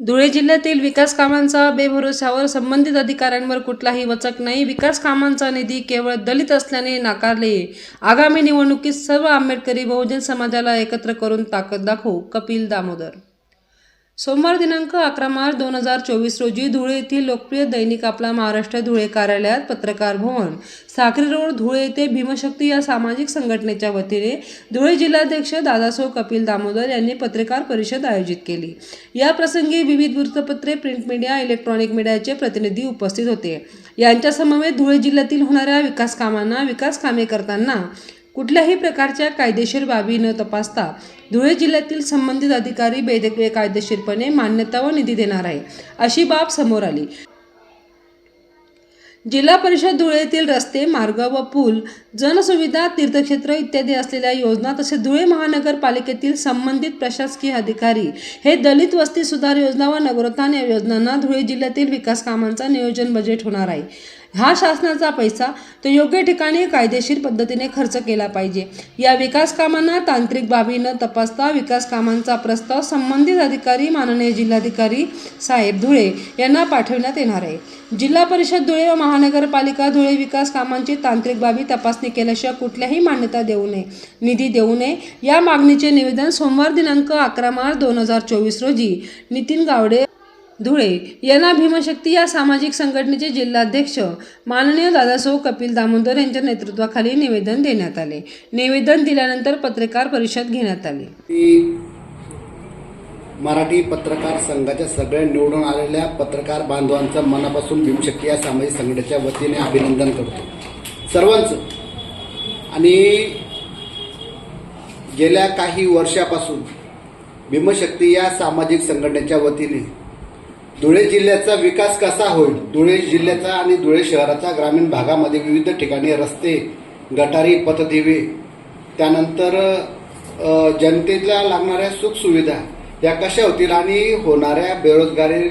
धुळे जिल्ह्यातील विकास कामांचा बेभरोशावर संबंधित अधिकाऱ्यांवर कुठलाही वचक नाही. विकास कामांचा निधी केवळ दलित असल्याने नाकारले. आगामी निवडणुकीत सर्व आंबेडकरी बहुजन समाजाला एकत्र करून ताकद दाखवू कपिल दामोदर सोमवार दिनांक अकरा मार्च दोन हजार चोवीस रोजी धुळे येथील लोकप्रिय दैनिक आपला महाराष्ट्र धुळे कार्यालयात पत्रकार भवन साखरी रोड धुळे येथे भीमशक्ती या सामाजिक संघटनेच्या वतीने धुळे जिल्हाध्यक्ष दादासाहेब कपिल दामोदर यांनी पत्रकार परिषद आयोजित केली. या प्रसंगी विविध वृत्तपत्रे प्रिंट मीडिया इलेक्ट्रॉनिक मीडियाचे प्रतिनिधी उपस्थित होते. यांच्या समवेत धुळे जिल्ह्यातील होणाऱ्या विकास कामांना विकास कामे करताना कुठल्याही प्रकारच्या कायदेशीर बाबी न तपासता धुळे जिल्ह्यातील संबंधित अधिकारी बेदके कायदेशीरपणे मान्यता व निधी देणार आहे अशी बाब समोर आली. जिल्हा परिषद धुळेतील रस्ते मार्ग व पूल जनसुविधा तीर्थक्षेत्र इत्यादी असलेल्या योजना तसेच धुळे महानगरपालिकेतील संबंधित प्रशासकीय अधिकारी हे दलित वस्ती सुधार योजना व नगरोत्थान या योजनांना धुळे जिल्ह्यातील विकास कामांचा नियोजन बजेट होणार आहे. हा शासनाचा पैसा तो योग्य ठिकाणी कायदेशीर पद्धतीने खर्च केला पाहिजे. या विकास कामांना तांत्रिक बाबी न तपासता विकास कामांचा प्रस्ताव संबंधित अधिकारी माननीय जिल्हाधिकारी साहेब धुळे यांना पाठवण्यात येणार आहे. जिल्हा परिषद धुळे व महानगरपालिका धुळे विकास कामांची तांत्रिक बाबी तपासणी केल्याशिवाय कुठल्याही मान्यता देऊ नये निधी देऊ नये या मागणीचे निवेदन सोमवार दिनांक अकरा मार्च दोन हजार चोवीस रोजी नितीन गावडे धुळे यांना भीमशक्ती या सामाजिक संघटनेचे जिल्हाध्यक्ष माननीय दादासाहेब कपिल दामोदर यांच्या नेतृत्वाखाली निवेदन देण्यात आले. निवेदन दिल्यानंतर पत्रकार परिषद घेण्यात आली. मराठी पत्रकार संघाच्या सगळ्या निवडून आलेल्या पत्रकार बांधवांचं मनापासून भीमशक्ती या सामाजिक संघटनेच्या वतीने अभिनंदन करतो. सर्वांचं. आणि गेल्या काही वर्षापासून भीमशक्ती या सामाजिक संघटनेच्या वतीने धुळे जिल्ह्याचा विकास कसा होईल? धुळे जिल्ह्याचा आणि धुळे शहराचा ग्रामीण भागामध्ये विविध ठिकाणी रस्ते गटारी पथदिवे त्यानंतर जनतेला लागणाऱ्या सुखसुविधा या कशा होतील आणि होणाऱ्या बेरोजगारी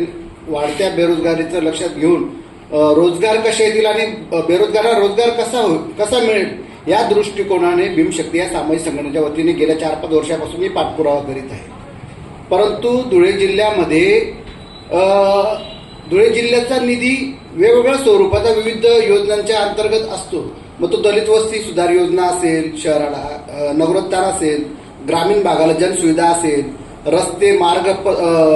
वाढत्या बेरोजगारीचं लक्षात घेऊन रोजगार कसे येतील आणि बेरोजगाराला रोजगार कसा हो कसा मिळेल? या दृष्टिकोनाने भीमशक्ती या सामाजिक संघटनेच्या वतीने गेल्या चार पाच वर्षापासून मी पाठपुरावा करीत आहे. परंतु धुळे जिल्ह्यामध्ये धुळे जिल्ह्याचा निधी वेगवेगळ्या स्वरूपाचा विविध योजनांच्या अंतर्गत असतो. मग तो दलित वस्ती सुधार योजना असेल शहराला अ, नगरोत्थान असेल ग्रामीण भागाला जनसुविधा असेल रस्ते मार्ग प-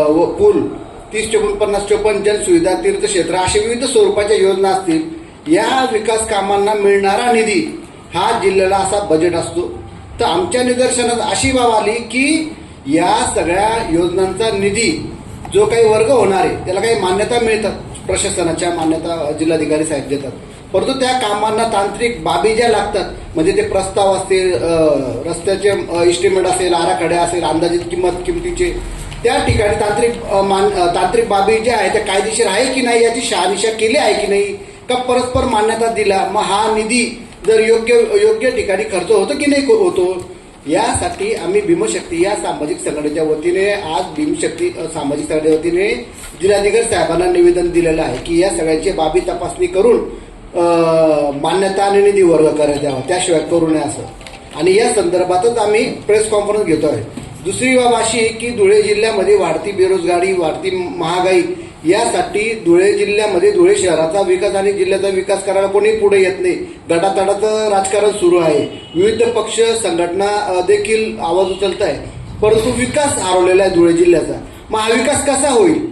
व पूल तीस चोपन्न पन्नास चोपन्न जनसुविधा तीर्थक्षेत्र अशा विविध स्वरूपाच्या योजना असतील. या विकास कामांना मिळणारा निधी हा जिल्ह्याला असा बजेट असतो. तर आमच्या निदर्शनात अशी बाब आली की या सगळ्या योजनांचा निधी जो काही वर्ग होणार आहे त्याला काही मान्यता मिळतात प्रशासनाच्या मान्यता जिल्हाधिकारी साहेब देतात. परंतु त्या कामांना तांत्रिक बाबी ज्या लागतात म्हणजे ते प्रस्ताव असतील रस्त्याचे इस्टिमेट असेल आराखडे असेल अंदाजित किंमत किमतीचे त्या ठिकाणी तांत्रिक मान तांत्रिक बाबी ज्या आहेत त्या कायदेशीर आहे की नाही याची शहानिशा केली आहे की नाही का परस्पर मान्यता दिला मग हा निधी जर योग्य योग्य ठिकाणी खर्च होतो की नाही होतो? यासाठी आम्ही भीमशक्ती या सामाजिक संघटनेच्या वतीने आज भीमशक्ती सामाजिक संघटनेच्या वतीने जिल्हाधिकारी साहेबांना निवेदन दिलेलं आहे की या सगळ्यांची बाबी तपासणी करून मान्यता आणि निधी वर्ग करण्यात यावा त्याशिवाय करू नये असं. आणि या संदर्भातच आम्ही प्रेस कॉन्फरन्स घेतो आहे दुसरी बाब अशी की धुळे जिल्ह्यामध्ये वाढती बेरोजगारी वाढती महागाई यासाठी धुळे जिल्ह्यामध्ये धुळे शहराचा विकास आणि जिल्ह्याचा विकास करायला कोणी पुढे येत नाही. गटातडाचं राजकारण सुरू आहे. विविध पक्ष संघटना देखील आवाज उचलत आहे परंतु विकास हरवलेला आहे धुळे जिल्ह्याचा. मग हा विकास कसा होईल?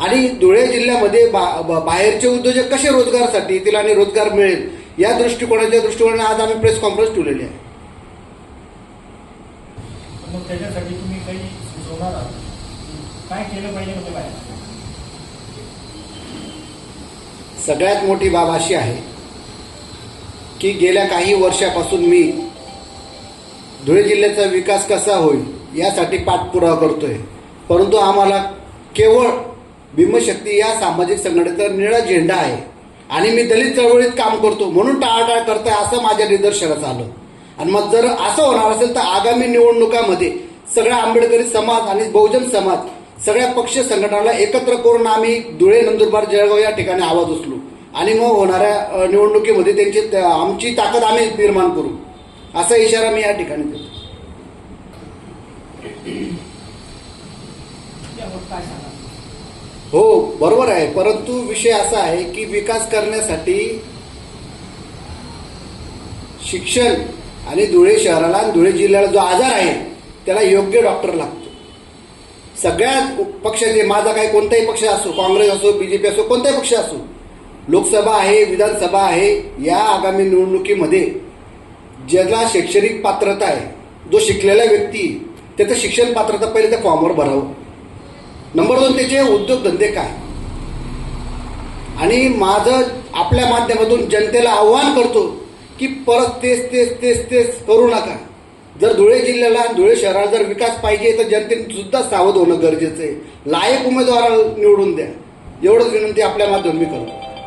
आणि धुळे जिल्ह्यामध्ये बा- बाहेरचे उद्योजक कसे रोजगारासाठी येतील आणि रोजगार मिळेल? या दृष्टिकोनाच्या दृष्टिकोनाने आज आम्ही प्रेस कॉन्फरन्स ठेवलेली आहे. त्याच्यासाठी तुम्ही काही सुचवणार आहात? काय केलं पाहिजे म्हणजे सगळ्यात मोठी बाब अशी आहे की गेल्या काही वर्षापासून मी धुळे जिल्ह्याचा विकास कसा होईल यासाठी पाठपुरावा करतोय. परंतु आम्हाला केवळ भीमशक्ती या सामाजिक संघटनेचा निळा झेंडा आहे आणि मी दलित चळवळीत काम करतो म्हणून टाळाटाळ करताय असं माझ्या निदर्शनात आलं. आणि मग जर असं होणार असेल तर आगामी निवडणुकामध्ये सगळ्या आंबेडकरी समाज आणि बहुजन समाज सगळ्या पक्ष संघटनाला एकत्र करून आम्ही धुळे नंदुरबार जळगाव या ठिकाणी आवाज उचलू. आणि मग होणाऱ्या निवडणुकीमध्ये त्यांची आमची ताकद आम्ही निर्माण करू. असा इशारा मी या ठिकाणी देतो हो बरोबर आहे. परंतु विषय असा आहे की विकास करण्यासाठी शिक्षण आणि धुळे शहराला आणि धुळे जिल्ह्याला जो आजार आहे त्याला योग्य डॉक्टर लागतो. सगळ्या पक्षाचे माझा काही कोणताही पक्ष असो काँग्रेस असो बीजेपी असो कोणताही पक्ष असो लोकसभा आहे विधानसभा आहे या आगामी निवडणुकीमध्ये ज्याला शैक्षणिक पात्रता आहे जो शिकलेला व्यक्ती त्याचं शिक्षण पात्रता पहिले त्या फॉर्मवर भरावं. नंबर दोन त्याचे उद्योगधंदे काय? आणि माझं आपल्या माध्यमातून जनतेला आव्हान करतो की परत तेच तेच तेच तेच करू नका. जर धुळे जिल्ह्याला आणि धुळे शहराला जर विकास पाहिजे तर जनतेने सुद्धा सावध होणं गरजेचं आहे. लायक उमेदवाराला निवडून द्या. एवढंच विनंती आपल्या माध्यमातून मी करतो.